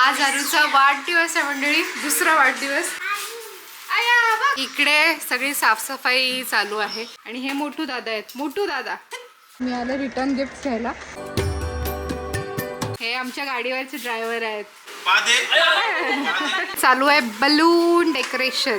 आज अरुचा वाढदिवस आहे मंडळी दुसरा वाढदिवस. इकडे सगळी साफसफाई चालू आहे. आणि हे मोठू दादा आहेत. मोठू दादा. मी आले रिटर्न गिफ्ट घ्यायला. हे आमच्या गाडीवरचे ड्रायव्हर आहेत. चालू आहे बलून डेकोरेशन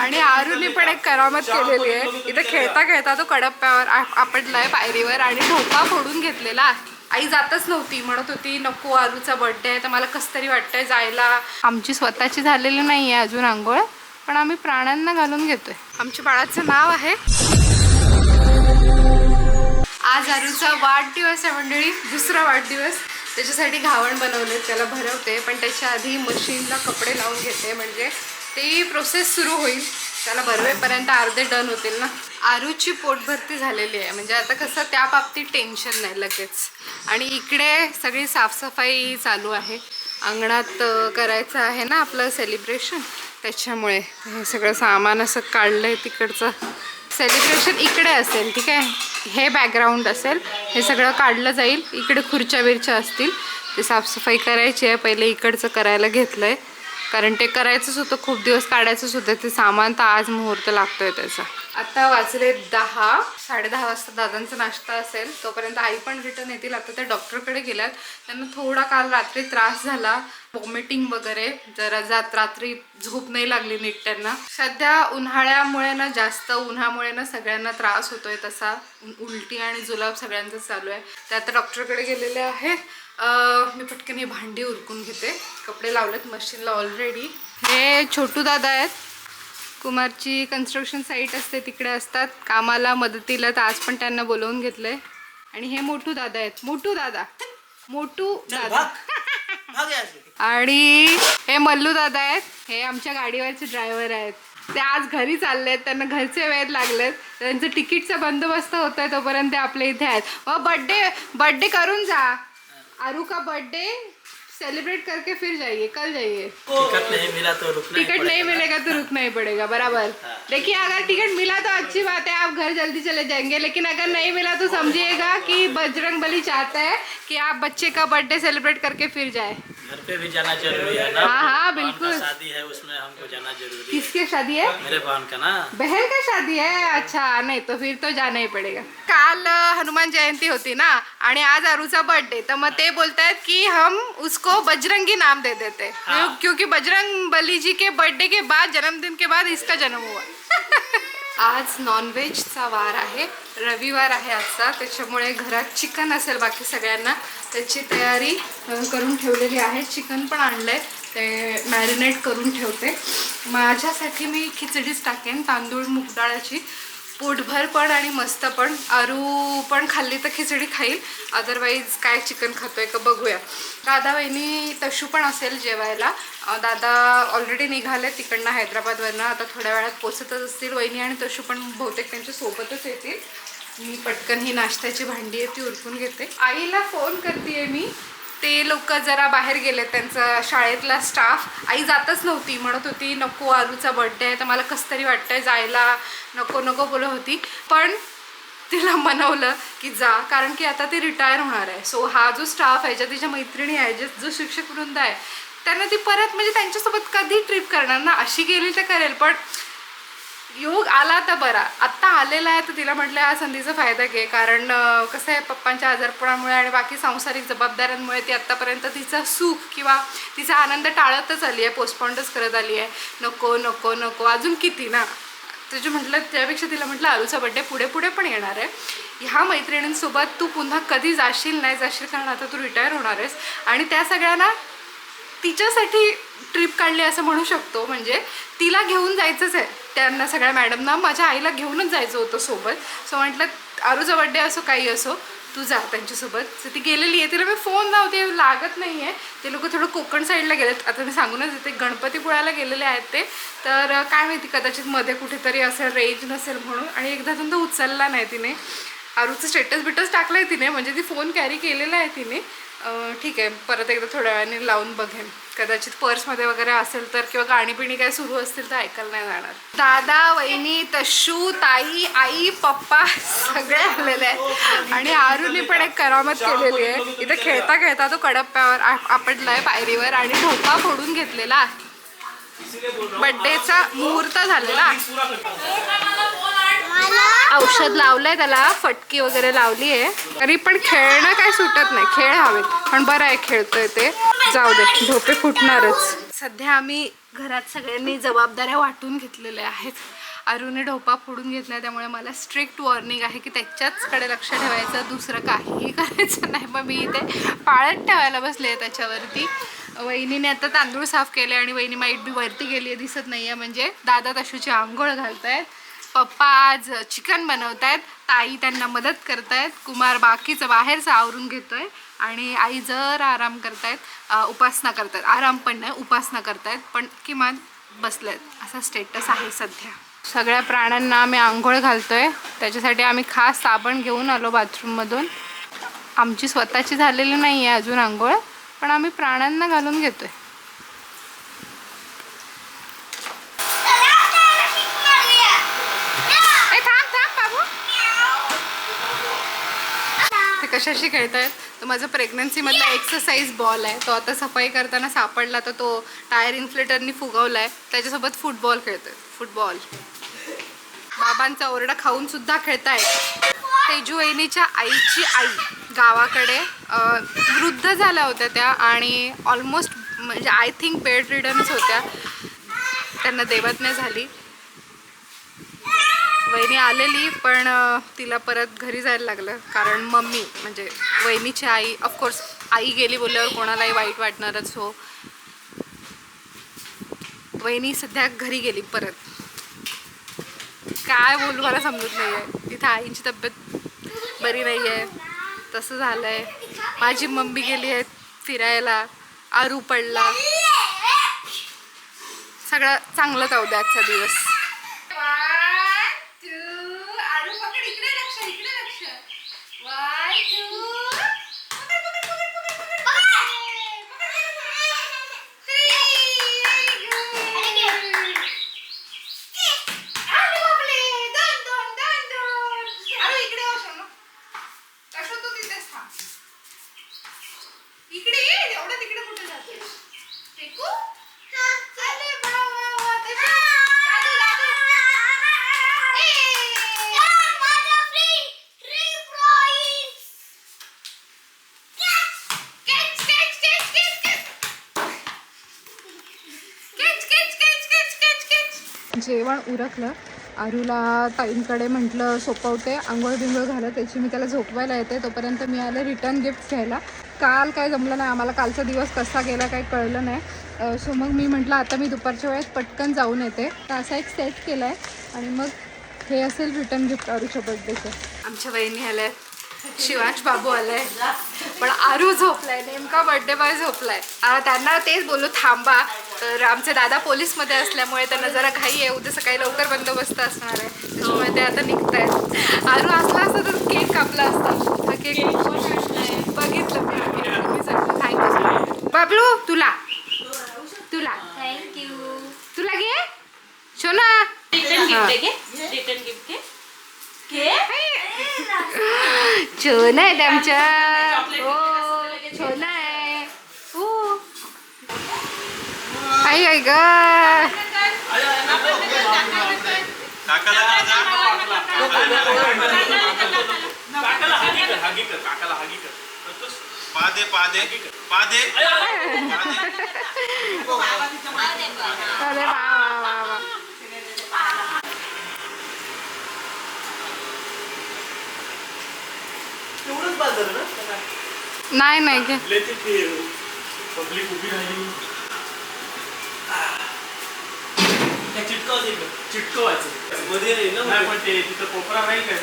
आणि आरुने पण एक करामत केलेली आहे. इथे खेळता खेळता तो कडप्प्यावर आपटलाय पायरीवर आणि ढोका फोडून घेतलेला आई जातच नव्हती. म्हणत होती नको आरूचा बर्थडे आहे तर मला कसं तरी वाटतंय जायला. आमची स्वतःची झालेली नाही आहे अजून आंघोळ पण आम्ही प्राण्यांना घालून घेतोय. आमच्या बाळाचं नाव आहे. आज अरुचा वाढदिवस आहे मंडळी दुसरा वाढदिवस. त्याच्यासाठी घावण बनवले त्याला भरवते पण त्याच्या आधी मशीनला कपडे लावून घेते म्हणजे ती प्रोसेस सुरू होईल. त्याला भरवेपर्यंत अर्धे डन होतील ना? आरूची पोटभरती झालेली आहे. म्हणजे आता कसं त्या बाबतीत टेन्शन नाही लगेच. आणि इकडे सगळी साफसफाई चालू आहे. अंगणात करायचं आहे ना आपलं सेलिब्रेशन त्याच्यामुळे हे सगळं सामान असं काढलं आहे तिकडचं. सेलिब्रेशन इकडे असेल ठीक आहे? हे बॅकग्राऊंड असेल. हे सगळं काढलं जाईल. इकडे खुर्च्या बिरच्या असतील. ते साफसफाई करायची आहे. पहिले इकडचं करायला घेतलं आहे कारण ते करायचंच होतं खूप दिवस काढायचंच होतं ते सामान तर आज मुहूर्त लागतोय त्याचा. आता वाजले दहा साडेदहा वाजता दादांचा नाश्ता असेल तोपर्यंत आई पण रिटर्न येतील. आता त्या डॉक्टरकडे गेल्यात. त्यांना थोडा काल रात्री त्रास झाला वॉमिटिंग वगैरे. जरा जात रात्री झोप नाही लागली नीट त्यांना. सध्या उन्हाळ्यामुळे ना जास्त उन्हामुळे ना सगळ्यांना त्रास होतोय तसा. उलटी आणि जुलाब सगळ्यांचाच चालू आहे. ते आता डॉक्टरकडे गेलेले आहेत. मी पटकन ही भांडी उरकून घेते. कपडे लावलेत मशीनला ऑलरेडी हे छोटू दादा आहेत. कुमारची कन्स्ट्रक्शन साईट असते तिकडे असतात. कामाला मदतीला तर आज पण त्यांना बोलवून घेतलंय. आणि हे मोठू दादा आहेत. मोठू दादा. मोठू दादा. आणि हे मल्लू दादा आहेत. हे आमच्या गाडीवरचे ड्रायव्हर आहेत. ते आज घरी चाललेत. त्यांना घरचे वेळ लागलेत. त्यांचं तिकीटचा बंदोबस्त होत आहे तोपर्यंत ते आपल्या इथे आहेत. मग बर्थडे बर्थडे करून जा. आरू का बर्थडे सेलिब्रेट करके फिर जाइए कल जाइए। टिकट नहीं मिला तो रुकना टिकट नहीं मिलेगा तो रुकना ही पड़ेगा बराबर। देखिए अगर टिकट मिला तो अच्छी बात है आप घर जल्दी चले जाएँगे लेकिन अगर नहीं मिला तो समझिएगा कि बजरंग बली चाहता है कि आप बच्चे का बर्थडे सेलिब्रेट करके फिर जाए। घर पे भी जाना ज़रूरी है ना? हाँ, हाँ, बिल्कुल। शादी है उसमें हमको जाना ज़रूरी है। किसकी शादी है? मेरे बहन का ना। बहन का शादी है? अच्छा नहीं तो फिर तो जाना ही पड़ेगा। काल हनुमान जयंती होती ना आणि आज अरुचा बर्थडे तर मग ते बोलतायत की हम उसको बजरंगी नाम दे देते। हाँ. क्योंकि बजरंग बली जी के बर्थडे के बाद जन्मदिन के बाद इसका जन्म हुआ। आज नॉनव्हेजचा वार आहे. रविवार आहे आजचा. त्याच्यामुळे घरात चिकन असेल बाकी सगळ्यांना. त्याची तयारी करून ठेवलेली आहे. चिकन पण आणलं आहे ते मॅरिनेट करून ठेवते. माझ्यासाठी मी खिचडीच टाकेन. तांदूळ मूग डाळाची. पोटभर पण आणि मस्त पण. आरू पण खाल्ली तर खिचडी खाईल. अदरवाईज काय चिकन खातोय का बघूया. दादा वहिनी तशू पण असेल जेवायला. दादा ऑलरेडी निघाले तिकडनं हैदराबादवरनं. आता थोड्या वेळात पोचतच असतील वहिनी आणि तशू पण बहुतेक त्यांच्या सोबतच येतील. मी पटकन ही नाश्त्याची भांडी आहे ती उरकून घेते. आईला फोन करते मी. ते लोक जरा बाहेर गेले त्यांचा शाळेतला स्टाफ आई जातच नव्हती. म्हणत होती नको आरूचा बर्थडे आहे तर मला कसं तरी वाटतंय जायला. नको नको बोलत होती. पण तिला मनवलं की जा कारण की आता ती रिटायर होणार आहे. सो हा जो स्टाफ आहे ज्या तिच्या मैत्रिणी आहे जे जो शिक्षक वृंद आहे त्यांना ती परत म्हणजे त्यांच्यासोबत कधी ट्रिप करणार ना? अशी गेली तर करेल पण योग आला तर बरा. आत्ता आलेला आहे तर तिला म्हटलं या संधीचा फायदा घे. कारण कसं आहे पप्पांच्या आजारपणामुळे आणि बाकी सांसारिक जबाबदाऱ्यांमुळे ती आत्तापर्यंत तिचा सुख किंवा तिचा आनंद टाळतच आली आहे पोस्टपॉन्डच करत आली आहे. नको नको नको. अजून किती ना? तुझे म्हटलं त्यापेक्षा तिला म्हटलं आलूचा बड्डे पुढे पुढे पण येणार आहे. ह्या मैत्रिणींसोबत तू पुन्हा कधी जाशील नाही जाशील कारण आता तू रिटायर होणार आहेस. आणि त्या सगळ्यांना तिच्यासाठी ट्रिप काढली असं म्हणू शकतो. म्हणजे तिला घेऊन जायचंच आहे. त्यांना सगळ्या मॅडमना माझ्या आईला घेऊनच जायचं होतं सोबत. सो म्हटलं आरूचा बड्डे असो काही असो तू जा त्यांच्यासोबत. तर ती गेलेली आहे. तिला मी फोन लावते. लागत नाही आहे ते लोक थोडं कोकण साईडला गेलेत. आता मी सांगूनच येते गणपतीपुळ्याला गेलेले आहेत ते. तर काय माहिती कदाचित मध्ये कुठेतरी असेल रेंज नसेल म्हणून. आणि एकदा दोनदा उचलला नाही तिने. आरूचं स्टेटस बिटस टाकलं आहे तिने म्हणजे ती फोन कॅरी केलेला आहे तिने. ठीक आहे परत एकदा थोड्या वेळाने लावून बघेन. कदाचित पर्समध्ये वगैरे असेल तर किंवा गाणी पिणी काय सुरू असतील तर ऐकायला नाही जाणार. दादा वहिनी तशू ताई आई पप्पा सगळे आलेले आहेत. आणि आरुने पण एक करामत केलेली आहे. इथे खेळता खेळता तो कडप्प्यावर आ- आपटलाय पायरीवर आणि ढोका फोडून घेतलेला आहे. बड्डेचा मुहूर्त झालेला औषध लावलंय त्याला फटकी वगैरे लावली आहे. तरी पण खेळणं काय सुटत नाही खेळ हवेत. पण बरं आहे खेळतोय ते. जाऊ दे झोपे फुटणारच. सध्या आम्ही घरात सगळ्यांनी जबाबदाऱ्या वाटून घेतलेल्या आहेत. अरुने ढोपा फोडून घेतला त्यामुळे मला स्ट्रिक्ट वॉर्निंग आहे की त्याच्याचकडे लक्ष ठेवायचं दुसरं काहीही करायचं नाही. मग मी इथे पाळत ठेवायला बसले आहे त्याच्यावरती. वहिनीने आता तांदूळ साफ केले आणि वहिनी माईट बी वरती गेली आहे दिसत नाही आहे म्हणजे दादा तशूची आंघोळ घालत आहेत पप्पा आज चिकन बनवत आहेत ताई त्यांना मदत करतायत. कुमार बाकीचं बाहेरचं आवरून घेतोय. आणि आई जर आराम करतायत आहेत उपासना करतायत. आराम पण नाही उपासना करतायत. पण किमान बसलेत. असा स्टेटस आहे सध्या. सगळ्या प्राण्यांना आम्ही आंघोळ घालतोय. त्याच्यासाठी आम्ही खास साबण घेऊन आलो बाथरूममधून. आमची स्वतःची झालेली नाही आहे अजून आंघोळ. पण आम्ही प्राण्यांना घालून घेतोय ए थांब थांब बाबू ते कशाशी खेळतायत? तर माझं प्रेग्नन्सीमधला एक्सरसाइज बॉल आहे. तो आता सफाई करताना सापडला तर तो टायर इन्फ्लेटरनी फुगवला आहे त्याच्यासोबत फुटबॉल खेळतोय. फुटबॉल बाबांचा ओरडा खाऊन सुद्धा खेळतायत. तेजू वहिनीच्या आईची आई गावाकडे वृद्ध झाल्या होत्या त्या आणि ऑलमोस्ट म्हणजे आय थिंक बेड रिडन्स होत्या. त्यांना देवज्ञ झाली. वहिनी आलेली पण तिला परत घरी जायला लागलं. कारण मम्मी म्हणजे वहिनीची आई ऑफकोर्स आई गेली बोलल्यावर कोणालाही वाईट वाटणारच हो. वहिनी सध्या घरी गेली परत. काय बोलू मला समजत नाही आहे तिथं आईची तब्येत बरी नाही आहे तसं झालं आहे माझी मम्मी गेली आहे फिरायला. आरू पडला. सगळं चांगलं जाऊ द्या आजचा दिवस इकडे ये एवढं तिकडे कुठे जाते फेकू अरे वा वा वा तशी. दादू, दादू. ए. Catch, catch, catch, catch, catch. Catch, catch, catch, catch, catch, catch. जेवण उरकलं. आरूला ताईंकडे म्हटलं सोपवते. आंघोळ बिंघोळ घालत त्याची मी त्याला झोपवायला येते. तोपर्यंत मी आले रिटर्न गिफ्ट घ्यायला. काल काय जमलं नाही. आम्हाला कालचा दिवस कसा गेला काही कळलं नाही. सो मग मी म्हटलं आता मी दुपारच्या वेळेत पटकन जाऊन येते. तर असा एक सेट केला आहे आणि मग हे असेल रिटर्न गिफ्ट आरूच्या बर्थडेचं आमच्या बहिणी आल्या शिवांश बाबू आलाय. पण आरू झोपलाय. नेमका बर्थडे बॉय झोपलाय. त्यांना तेच बोलू थांबा. तर आमचे दादा पोलीसमध्ये असल्यामुळे त्यांना जरा घाई आहे. उद्या सकाळी लवकर बंदोबस्त असणार आहे. त्याच्यामुळे ते आता निघतायत. आरू असला असता तर केक कापला असता. हा केक बघितलं मी. थँक्यू बाबलू तुला. तुला. थँक्यू तुला घे. शोना रिटर्न गिफ्ट आहे घे. रिटर्न गिफ्ट घे. घे. छान आहे आमच्या. हो छान आहे हो आई आई ग. पादे पादे. पादे. अरे वा वा वा वा. तेवढंच बाद झालं ना? नाही नाही घे. पब्लिक उभी राहिली. त्या चिटकावच इकडं चिटकवायचं मध्ये आहे ना नाही पण ते तिथं कोपरा नाही काय?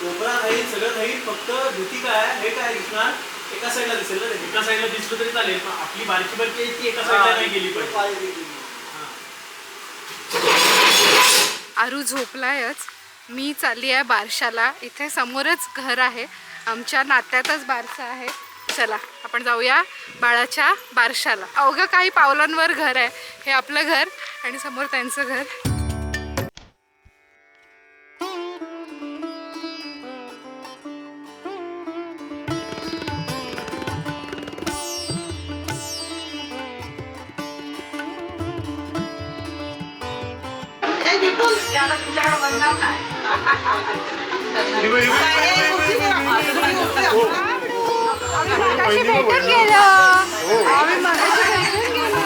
कोपरा राहील सगळं राहील फक्त धुती काय आहे, हे काय दिसणार. एका साईडला दिसेल ना ते. एका साईडला दिसलं तरी चालेल पण आपली बारकी बारकी आहे ती एका साईडला नाही गेली पाहिजे. आरू झोपलायच. मी चालली आहे बारशाला. इथे समोरच घर आहे. आमच्या नात्यातच बारसा आहे. चला आपण जाऊया बाळाच्या बारशाला अवघं काही पावलांवर घर आहे हे आपलं घर आणि समोर त्यांचं घर मगाशी भेटून गेलो. आम्ही मगाशी भेटून गेलो.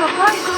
थोडी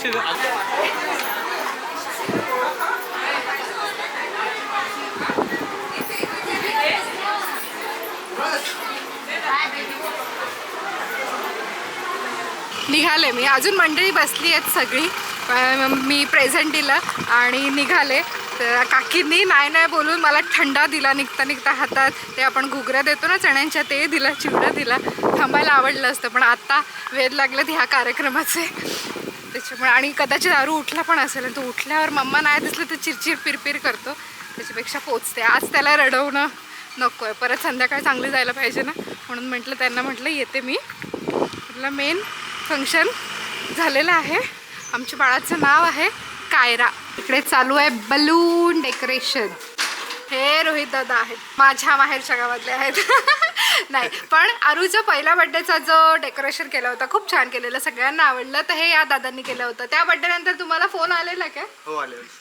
अशी निघाले. मी अजून मंडळी बसली आहेत सगळी. मी प्रेझेंट दिलं आणि निघाले. तर काकींनी नाही नाही बोलून मला थंडा दिला. निघता निघता हातात ते आपण घुगऱ्या देतो ना चण्यांच्या ते दिला चिवडा दिला. थांबायला आवडलं असतं पण आत्ता वेध लागलेत ह्या कार्यक्रमाचे. त्याच्यामुळे आणि कदाचित दारू उठला पण असेल आणि तो उठल्यावर मम्मा नाही दिसलं तर चिरचिर पिरपिर करतो. त्याच्यापेक्षा पोचते. आज त्याला रडवणं नको आहे परत संध्याकाळी चांगली जायला पाहिजे ना? म्हणून म्हटलं त्यांना म्हटलं येते मी. आपलं मेन फंक्शन झालेलं आहे. आमच्या बाळाचं नाव आहे कायरा. इकडे चालू आहे बलून डेकोरेशन हे रोहित दादा आहेत. माझ्या माहेरच्या गावातले आहेत. नाही पण आरूचा पहिल्या बड्डेचा जो डेकोरेशन केला होता खूप छान केलेलं. सगळ्यांना आवडलं. तर हे या दादांनी केलं होतं. त्या बर्थडे नंतर तुम्हाला फोन आलेला का? हो आले.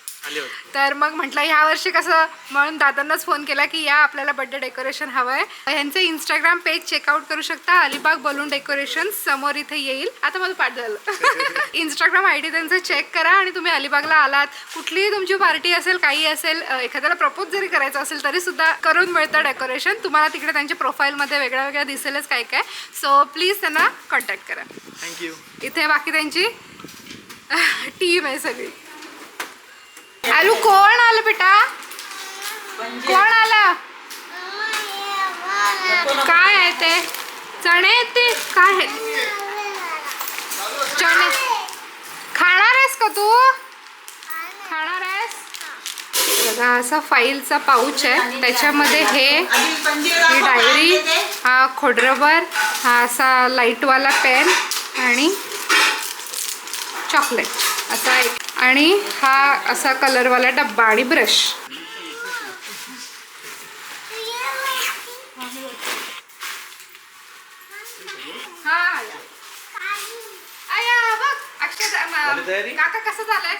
तर मग म्हटलं ह्या वर्षी कसं? म्हणून दादांनाच फोन केला की या आपल्याला बर्थडे डेकोरेशन हवं आहे ह्यांचं इंस्टाग्राम पेज चेकआउट करू शकता. अलिबाग बलून डेकोरेशन समोर इथे येईल. आता मला पाठ झालं. इंस्टाग्राम आय डी त्यांचं चेक करा आणि तुम्ही अलिबागला आलात. कुठलीही तुमची पार्टी असेल काही असेल एखाद्याला प्रपोज जरी करायचं असेल तरी सुद्धा करून मिळतं डेकोरेशन तुम्हाला तिकडे त्यांच्या प्रोफाईलमध्ये वेगळ्या वेगळ्या दिसेलच काय काय. सो प्लीज त्यांना कॉन्टॅक्ट करा. थँक्यू इथे बाकी त्यांची टीम आहे सगळी. आलू कोण आलं बेटा? कोण आलं? काय आहे ते? चणे आहेत ते? काय आहे चणे. खाणार आहेस का तू? खाणार आहेस? बघा असा फाईलचा पाऊच आहे. त्याच्यामध्ये हे ही डायरी हा खोडरबर हा असा लाईटवाला पेन आणि चॉकलेट. असा एक आणि हा असा कलरवाला डब्बा आणि ब्रश हा? काका कसं झालंय?